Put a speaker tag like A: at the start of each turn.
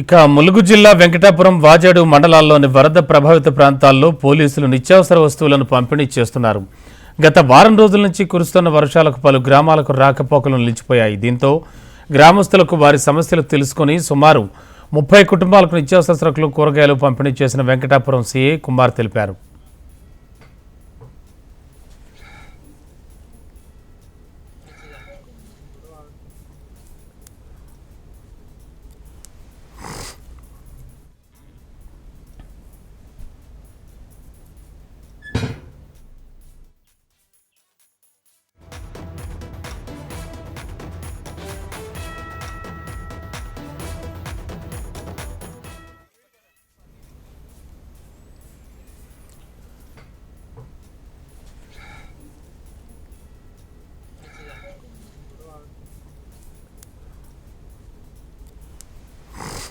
A: ఇక ములుగు జిల్లా వెంకటాపురం వాజేడు మండలాల్లోని వరద ప్రభావిత ప్రాంతాల్లో పోలీసులు నిత్యావసర వస్తువులను పంపిణీ చేస్తున్నారు. గత వారం రోజుల నుంచి కురుస్తున్న వర్షాలకు పలు గ్రామాలకు రాకపోకలు నిలిచిపోయాయి. దీంతో గ్రామస్తులకు వారి సమస్యలు తెలుసుకుని సుమారు ముప్పై కుటుంబాలకు నిత్యావసర సరుకులు కూరగాయలు పంపిణీ చేసిన వెంకటాపురం సీఏ కుమార్ తెలిపారు.